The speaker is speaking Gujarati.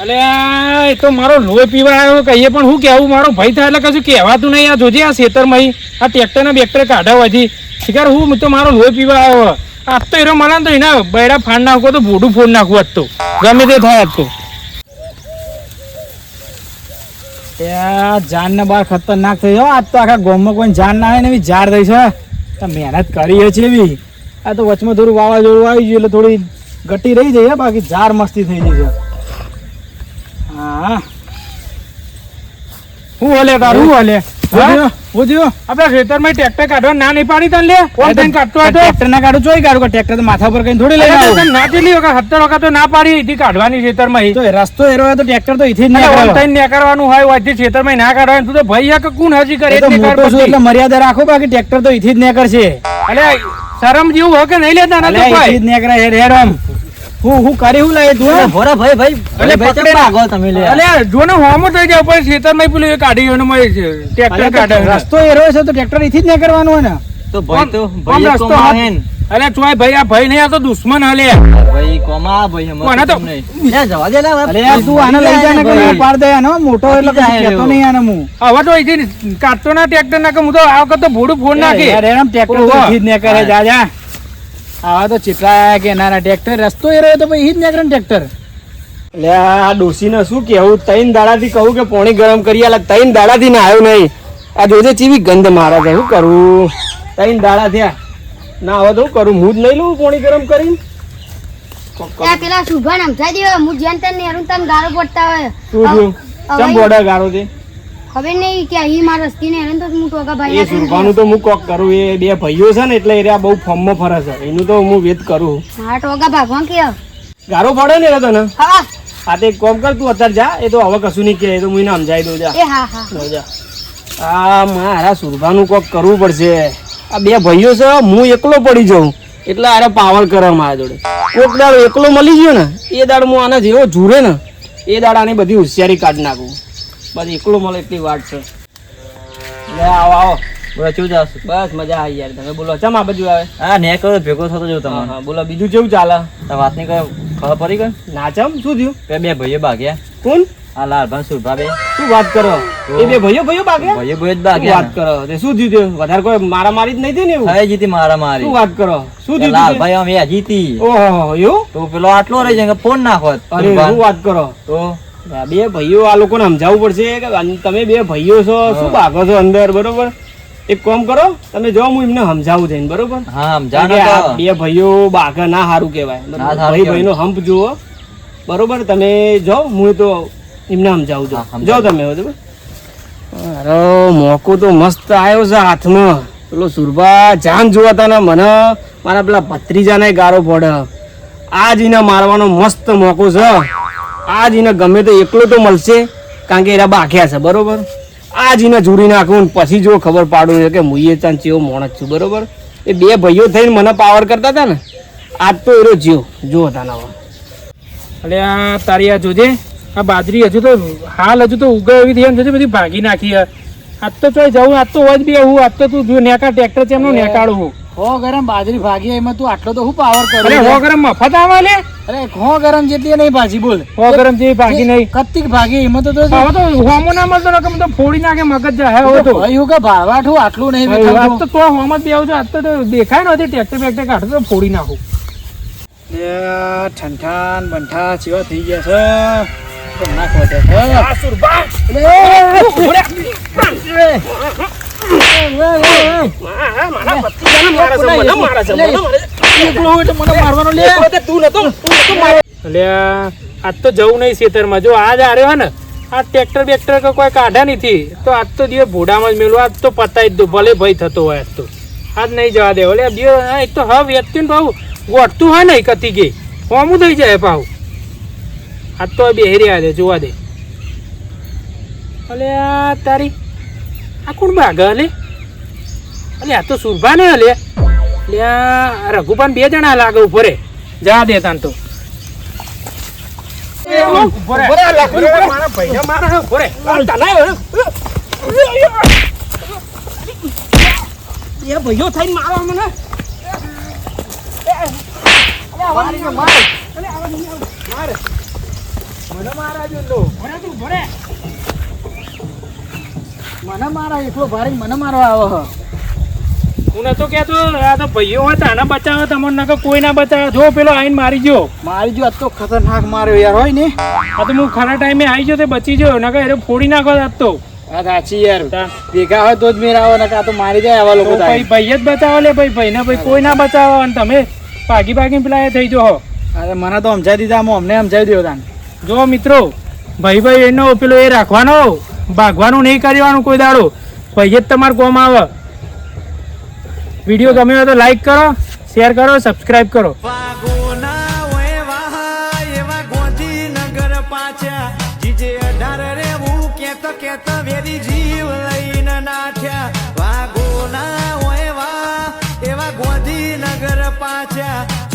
અલે એ તો મારો લોહી પીવા આવ્યો કહીએ પણ હું કેવું? મારો ભાઈ થાય એટલે કશું કહેવાતું નહીં. આ જોજે આ શેતરમાં આ ટ્રેક્ટરના બેક્ટર હજી. શિકાર હું તો મારો લોહી પીવા આવ્યો. આજ તો એનો મને તો એના બૈડા ફાડ નાખો તો ભોડું ફોડ નાખવું આજ તો. ગમે તે થાય આજ તો. જાન ને બાર ખતરનાક થઈ જાવ આજ તો આખા ગોમમાં કોઈ જાન ના આવે ને એવી જાર થઈ છે. મહેનત કરી છે એવી. આ તો વચમાં થોડું વાવાઝોડું આવી ગયું એટલે થોડી ગટી રહી હે, બાકી જાર મસ્તી થઈ ગઈ છે હા હું હલે તારું હું હલે ટ્રેક્ટર કાઢવા ના નહીં પાડી તને લે કોણ તને કાઢતો હતો ટ્રેક્ટર ના કાઢું ચોઈ કાઢું ટ્રેક્ટર માથા પર કઈ થોડી લઈ અરે ના જેટલી વખત સત્તર વખત તો ના પાડી એથી કાઢવાની ખેતરમાં તો એ રસ્તો એરો તો ટ્રેક્ટર તો. ઓમ થઈને નીકળવાનું હોય વાંચી ખેતરમાં ના કાઢવાનું તું તો ભાઈ હે કોણ હજી કરે એટલે મર્યાદા રાખો બાકી ટ્રેક્ટર તો એથી જ નીકળશે અલે શરમ જેવું હોય કે નહીં લેતા ના તો જ હેડ હેડ. હું હું કરી હું લઈ તું? ભોરા ભાઈ ભાઈ અલે ભાઈ પકડે ભાગો તમે લે? અલે જો ને હોમો થઈ જાય પછી ખેતરમાં પેલું એ કાઢી ગયો ને ટ્રેક્ટર કાઢે રસ્તો એરો છે તો ટ્રેક્ટર અહીંથી જ નીકળવાનું હે ને? તો ભાઈ તો ભાઈ રસ્તો હાથ- હે ચોય ભાઈ આ ભાઈ નહીં આ તો દુશ્મન હલે. ભાઈ કોમા ભાઈ કોને તો? એ જવા દે લે હવે. તું આને લઈ જા ને. કોઈ પાડ દે આનો. મોટો એટલે કશું કહેતો નહીં આને હું. હવે તો ઈથી કાટતો ના ટ્રેક્ટર ના કે હું તો આ વખત તો ભોડું ફોડ નાખી. અરે એમ ટ્રેક્ટર તો જ જ નીકળે જા જા. આવા તો ચીટલા કે નાના ટ્રેક્ટર રસ્તો એરો રહ્યો તો ભાઈ જ નીકળે ટ્રેક્ટર લે આ ડોસીને શું કેવું ત્રણ દાડાથી કહું કે પોણી ગરમ કરી આલે ત્રણ દાડાથી ના આવ્યો નહીં. આ જોજે ચીવી ગંધ મારે છે શું કરું? ત્રણ દાડા થયા ના હવે તો શું કરું? હું જ નહીં લઉં પોણી ગરમ કરીને? ત્યાં પેલા શુભાન સમજાઈ દે હું જેમ તેમ નેરું તને ગાળો પડતા હોય. શું હવે ચમ બોર્ડર ગાળો છે? ખબર નહીં કે અહીં મારા રસ્તી ને તો હું ટોકા ભાઈ એ સુરભાનું તો હું કોક કરું એ બે ભાઈઓ છે ને એટલે એ બહુ બહુ ફોર્મમાં ફરે છે. એનું તો હું વેત કરું. હા ટોકા ભાગવા કે. ગારો પડે ને એ તને? હા. આ તે કોમ કર તું અત્યારે જા એ તો હવે કશું નહીં કે એ તો હું એને સમજાવી દઉં જા. એ હા હા. જા. આ મારા સુરભાનું કોક કરવું પડશે. આ બે ભાઈઓ છે હું એકલો પડી જાઉં. એટલે આરે પાવર કરે મારા જોડે. કોક દાડો એકલો મળી ગયો ને એ દાડ હું આના જેવો જુરે ને એ દાડ આની બધી હોશિયારી કાઢી નાખું. બસ એકલું મળે એટલી વાત છે. લે આવો આવો. ચેવું ચાલે બસ મજા આવી યાર. તમે બોલો ચમ આ બાજુ આવે? હા ને કરો ભેગો થતો જો તમે હા, બોલો બીજું કેવું ચાલે? વાત નહીં કરો ખબર પડી ગઈ ના ચમ શું થયું? બે બે ભાઈઓ ભાગ્યા. કોણ? આ લાલભાન સુરભા બે શું વાત કરો? એ બે ભાઈઓ ભાઈઓ ભાગ્યા? ભાઈઓ ભાઈઓ જ ભાગ્યા વાત કરો? તે શું થયું તે? વધારે કોઈ મારા મારી જ નહીં થઈ ને એવું? થઈ જીતી મારા મારી શું વાત કરો? શું થયું? લાલભાઈ અમે જીતી ઓહો એવું? તો પેલો આટલો રહી જાય ફોન નાખો અરે શું વાત કરો? તો બે ભાઈઓ આ લોકોને સમજાવવું પડશે કે તમે બે ભાઈઓ છો શું ભાગો છો અંદર બરોબર? એક કામ કરો તમે જો હું એમને સમજાવું થઈને બરોબર? હા બે ભાઈઓ બાઘા ના સારું કહેવાય? ભાઈ. ભાઈનો હંપ જુઓ બરોબર? તમે જો હું તો એમને સમજાવું છું. જો તમે બરોબર? અરે મોકો તો મસ્ત આવ્યો છે હાથમાં. પેલો સુરભા જાન જોવાતા ને મને મારા પેલા ભત્રીજાને ગારો પડે આજ એને મારવાનો મસ્ત મોકો છે. આજ એને ગમે તો એકલો તો મળશે કારણ કે એના બાખ્યા છે બરોબર? આજ એને જોડી નાખું ને પછી જો ખબર પાડું છે કે મુઈએ ચાંદ ચેવો માણસ છું બરોબર? એ બે ભાઈઓ થઈને મને પાવર કરતા હતા ને આજ તો એરો જીવ જો હતા નવા. એટલે આ તારી આ જોજે આ બાજરી હજુ તો હાલ હજુ તો ઉગે એવી થઈ જોજે બધી ભાગી નાખી હે. આજ તો ચોય જવું આજ તો હોય જ બે હું આજ તો તું જો નેકા ટ્રેક્ટર છે એમનું નેકાળું હું. હો ગરમ બાજરી ભાગી એમાં તું આટલો તો હું પાવર અરે હો ગરમ મફત આવે લે? અરે હો ગરમ જેટલી નહીં ભાજી બોલ. હો ગરમ જેવી ભાગી નહીં. કત્તિક ભાગી એમાં તો તો હોમો ના મળતો ને તો ફોડી નાખે મગજ જાય. હવે તો. ભાઈ હું કે ભાવાઠું આટલું નહીં આજ તો તો હોમ જ બેવું આજ તો દેખાય નથી ટ્રેક્ટર બેક્ટર કાઢતો તો ફોડી નાખું. ઠંઠાન બંઠા ચેવા થઈ ગયા છે. તો નાખવા છે. આજ તો જવું નહીં ખેતરમાં જો આજ આર્યો ને આ ટ્રેક્ટર બેક્ટર કે કોઈ કાઢા નથી. તો આજ તો દિવસ ભૂડામાં જ મેલું. આજ તો પતાવી દઉં. ભલે ભય થતો હોય આજ તો. આજ નહીં જવા દે ઓલે દિવસ હા, એક તો હવે વ્યક્તિ ને ભાવ ગોઠતું હોય ને કતી ગઈ. હોમું થઈ જાય ભાવ. આજ તો બેહી રહ્યા દે જોવા દે. અલે તારી આ કોણ ભાગ અલે અલે આ તો સુરભા ને લે રઘુપાન બે જણા લાગે ઉપર રે. જા દે તાન તો. ભાઈઓ થઈને મારવા મને. મારા. એટલો મને મારા એકલો ભારી મને મારવા આવે હ. નતો કહેતો આ તો ભાઈઓ હોય તાને બચાવે તમને નકર કોઈ ના બચાવે. જો પેલો આઈને મારી ગયો. મારી ગયો તો ખતરનાક માર્યો યાર હોય ને? આ તો હું ખરા ટાઈમે આવી ગયો તે બચી ગયો નકર એને ફોડી નાખો આજ તો. આ સાચી યાર. ભેગા હોય તો જ મેર આવે ને કાં તો મારી જાય આવા લોકો ભાઈ ભાઈ જ બચાવો લે ભાઈ ભાઈને ભાઈ કોઈ ના બચાવો અને તમે ભાગી ભાગી પેલા એ થઈ જો અરે મને તો સમજાવી દીધા અમને સમજાવી દો તાન. જો મિત્રો ભાઈ ભાઈ એનો પેલો એ રાખવાનો ભાગવાનું નહીં કરવાનું કોઈ દાડો. ભાઈ જ તમારે કોમ આવે. વીડિયો ગમે તો લાઈક કરો શેર કરો સબસ્ક્રાઈબ કરો. કેતા વેરી જીવ લઈને નાઠ્યા વાગોના હોય વા એવા ગોધીનગર પાછ્યા